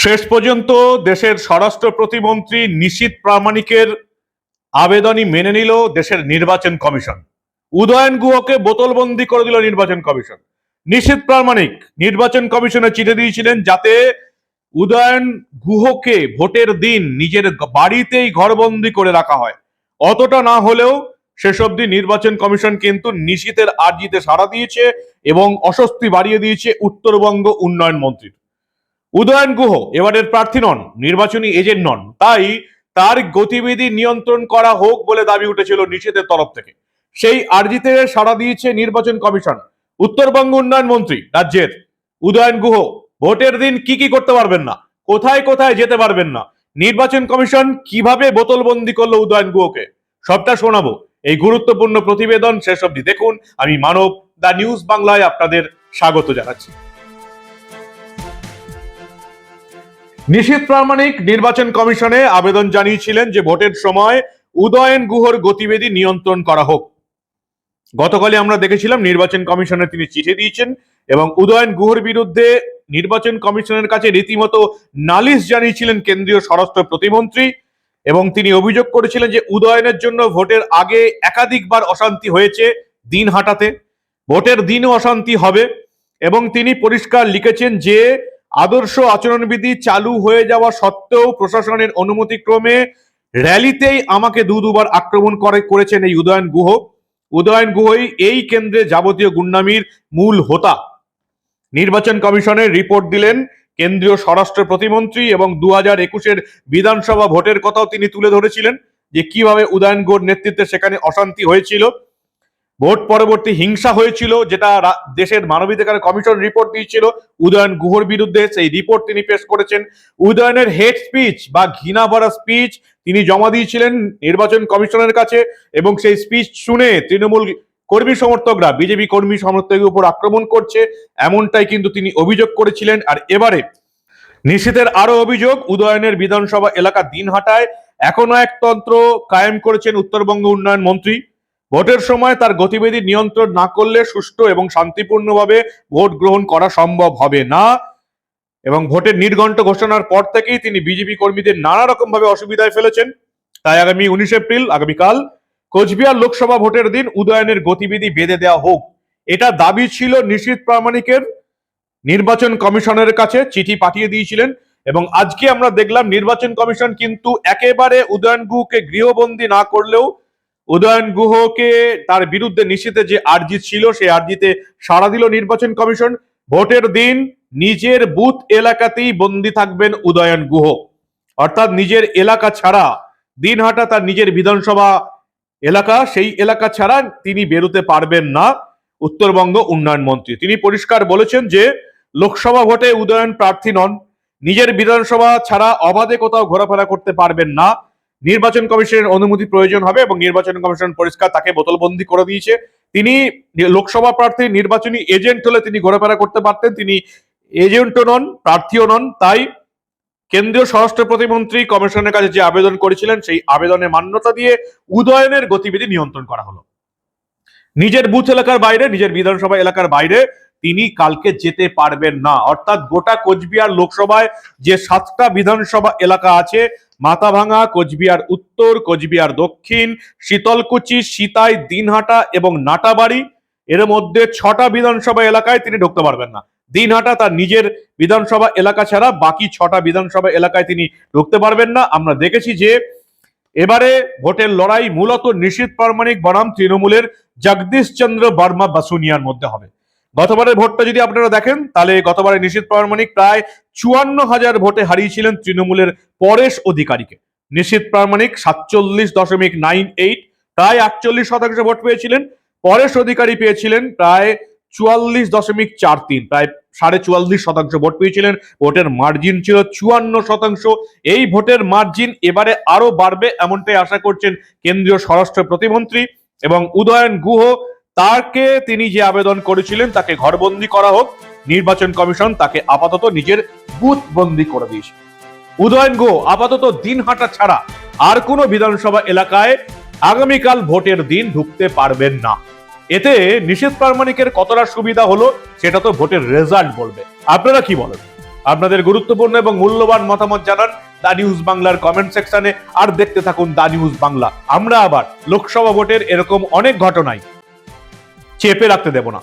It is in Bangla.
শেষ পর্যন্ত দেশের স্বরাষ্ট্র প্রতিমন্ত্রী নিশীত প্রামাণিকের আবেদনই মেনে নিল দেশের নির্বাচন কমিশন। উদয়ন গুহকে বোতলবন্দি করে দিল নির্বাচন কমিশন। নিশীত প্রামাণিক নির্বাচন কমিশনে চিঠি দিয়েছিলেন যাতে উদয়ন গুহকে ভোটের দিন নিজের বাড়িতেই ঘরবন্দি করে রাখা হয়। অতটা না হলেও শেষ অবধি নির্বাচন কমিশন কিন্তু নিশীতের আর্জিতে সাড়া দিয়েছে এবং অস্বস্তি বাড়িয়ে দিয়েছে উত্তরবঙ্গ উন্নয়ন মন্ত্রীর। উদয়ন গুহ, এবারের প্রার্থী নন, নির্বাচনী এজেন্ট নন। তাই তার গতিবিধি নিয়ন্ত্রণ করা হোক বলে দাবি উঠেছিল নিষেধের তরফ থেকে। সেই আর্জিতে সাড়া দিয়েছে নির্বাচন কমিশন। উত্তরবঙ্গ উন্নয়ন মন্ত্রী, রাজ্যের উদয়ন গুহ, ভোটের দিন কি কি করতে পারবেন না? কোথায় কোথায় যেতে পারবেন না? নির্বাচন কমিশন কীভাবে বোতলবন্দি করল উদয়ন গুহকে? সবটা শোনাবো। এই গুরুত্বপূর্ণ প্রতিবেদন শেষ অবধি দেখুন। আমি মানব দা নিউজ বাংলায় আপনাদের স্বাগত জানাচ্ছি। নিশীত প্রামাণিক নির্বাচন কমিশনে আবেদন জানিয়েছিলেন যে ভোটের সময় উদয়ন গুহর গতিবিধি নিয়ন্ত্রণ করা হোক। গতকালে আমরা দেখেছিলাম নির্বাচন কমিশনে তিনি চিঠি দিয়েছেন এবং উদয়ন গুহর বিরুদ্ধে নির্বাচন কমিশনের কাছে রীতিমতো নালিশ জানিয়েছিলেন কেন্দ্রীয় স্বরাষ্ট্র প্রতিমন্ত্রী এবং তিনি অভিযোগ করেছিলেন যে উদয়নের জন্য ভোটের আগে একাধিকবার অশান্তি হয়েছে দিন হাঁটাতে। ভোটের দিনও অশান্তি হবে এবং তিনি পরিষ্কার লিখেছেন যে আদর্শ আচরণবিধি চালু হয়ে যাওয়া সত্ত্বেও প্রশাসনের অনুমতিক্রমে র্যালিতেই আমাকে দু দুবার আক্রমণ করে, করেছেন এই উদয়ন গুহ। উদয়ন গুহই এই কেন্দ্রে যাবতীয় গুন্ডামির মূল হোতা। নির্বাচন কমিশনের রিপোর্ট দিলেন কেন্দ্রীয় স্বরাষ্ট্র প্রতিমন্ত্রী এবং দু হাজার একুশের বিধানসভা ভোটের কথাও তিনি তুলে ধরেছিলেন যে কীভাবে উদয়ন গুহর নেতৃত্বে সেখানে অশান্তি হয়েছিল। ভোট পরবর্তী হিংসা হয়েছিল, যেটা দেশের মানবাধিকার কমিশন রিপোর্ট দিয়েছিল। উদয়ন গুহর বিরুদ্ধে সেই রিপোর্ট তিনি পেশ করেছেন। উদয়নের হেড স্পিচ বা ঘৃণা ভরা স্পিচ তিনি জমা দিয়েছিলেন নির্বাচন কমিশনের কাছে এবং সেই স্পিচ শুনে তৃণমূল কর্মী সমর্থকরা, বিজেপি কর্মী সমর্থকের উপর আক্রমণ করছে, এমনটাই কিন্তু তিনি অভিযোগ করেছিলেন। আর এবারে নিশীতের আরও অভিযোগ, উদয়নের বিধানসভা এলাকা দিনহাটায় এখনও এক তন্ত্র কায়েম করেছেন উত্তরবঙ্গ উন্নয়ন মন্ত্রী। ভোটের সময় তার গতিবিধি নিয়ন্ত্রণ না করলে সুষ্ঠু এবং শান্তিপূর্ণভাবে ভোট গ্রহণ করা সম্ভব হবে না। এবং ভোটের নির্ঘণ্ট ঘোষণার পর থেকেই তিনি বিজেপি কর্মীদের নানা রকম ভাবে অসুবিধায় ফেলেছেন। তাই আগামী উনিশ এপ্রিল, আগামীকাল কোচবিহার লোকসভা ভোটের দিন উদয়নের গতিবিধি বেঁধে দেওয়া হোক। এটা দাবি ছিল নিশীত প্রামাণিকের। নির্বাচন কমিশনের কাছে চিঠি পাঠিয়ে দিয়েছিলেন এবং আজকে আমরা দেখলাম নির্বাচন কমিশন কিন্তু একেবারে উদয়ন গুহকে গৃহবন্দী না করলেও উদয়ন গুহকে তার বিরুদ্ধে নিষেধে যে আর্জি ছিল, সেই আর্জিতে সাড়া দিল নির্বাচন কমিশন। ভোটের দিন নিজের বুথ এলাকাতেই বন্দী থাকবেন উদয়ন গুহ। অর্থাৎ নিজের এলাকা ছাড়া, দিন দিনহাটা তার নিজের বিধানসভা এলাকা, সেই এলাকা ছাড়া তিনি বেরোতে পারবেন না। উত্তরবঙ্গ উন্নয়ন মন্ত্রী। তিনি পরিষ্কার বলেছেন যে, লোকসভা ভোটে উদয়ন প্রার্থী নন। নিজের বিধানসভা ছাড়া অবাধে কোথাও ঘোরাফেরা করতে পারবেন না। নির্বাচন কমিশনের অনুমতি প্রয়োজন হবে এবং নির্বাচন কমিশন পরিষ্কার তাকে বোতলবন্দি করে দিয়েছে। তিনি লোকসভা প্রার্থী, নির্বাচনী এজেন্ট হলে তিনি ঘোরাফেরা করতে পারতেন। তিনি এজেন্টও নন, প্রার্থীও নন। তাই কেন্দ্রীয় স্বরাষ্ট্র প্রতিমন্ত্রী কমিশনের কাছে যে আবেদন করেছিলেন, সেই আবেদনে মান্যতা দিয়ে উদয়নের গতিবিধি নিয়ন্ত্রণ করা হলো। নিজের বুথ এলাকার বাইরে, নিজের বিধানসভা এলাকার বাইরে তিনি কালকে যেতে পারবেন না। অর্থাৎ গোটা কোচবিহার লোকসভায় যে সাতটা বিধানসভা এলাকা আছে, মাথাভাঙা, কোচবিহার উত্তর, কোচবিহার দক্ষিণ, শীতলকুচি, সিতাই, দিনহাটা এবং নাটাবাড়ি, এর মধ্যে ছটা বিধানসভা এলাকায় তিনি ঢুকতে পারবেন না। দিনহাটা তার নিজের বিধানসভা এলাকা ছাড়া বাকি ছটা বিধানসভা এলাকায় তিনি ঢুকতে পারবেন না। আমরা দেখেছি যে এবারে ভোটের লড়াই মূলত নিশীত প্রামাণিক বনাম তৃণমূলের জগদীশ চন্দ্র বর্মা বাসুনিয়ার মধ্যে হবে। গতবারের ভোটটা যদি আপনারা দেখেন, তাহলে গতবারে নিশীত প্রামাণিক প্রায় চুয়ান্ন হাজার ভোটে হারিয়েছিলেন তৃণমূলের পরেশ অধিকারীকে। নিশীত প্রামাণিক সাতচল্লিশ দশমিক নাইন এইট, প্রায় আটচল্লিশ শতাংশ ভোট পেয়েছিলেন। পরেশ অধিকারী পেয়েছিলেন প্রায় চুয়াল্লিশ দশমিক চার তিন, প্রায় সাড়ে চুয়াল্লিশ শতাংশ ভোট পেয়েছিলেন। ভোটের মার্জিন ছিল চুয়ান্ন শতাংশ। এই ভোটের মার্জিন এবারে আরও বাড়বে এমনটাই আশা করছেন কেন্দ্রীয় স্বরাষ্ট্র প্রতিমন্ত্রী এবং উদয়ন গুহ। তাকে তিনি যে আবেদন করেছিলেন, তাকে ঘরবন্দি করা হোক, নির্বাচন কমিশন তাকে আপাতত নিজের বুথ বন্দি করে দিয়েছে। উদয়ন গো, আপাতত দিন দিনহাটা ছাড়া আর কোনো বিধানসভা এলাকায় আগামীকাল ভোটের দিন ঢুকতে পারবেন না। এতে নিষেধ প্রামাণিকের কতটা সুবিধা হলো, সেটা তো ভোটের রেজাল্ট বলবে। আপনারা কি বলেন? আপনাদের গুরুত্বপূর্ণ এবং মূল্যবান মতামত জানান দা নিউজ বাংলার কমেন্ট সেকশনে, আর দেখতে থাকুন দা নিউজ বাংলা। আমরা আবার লোকসভা ভোটের এরকম অনেক ঘটনায় চেপে রাখতে দেব না।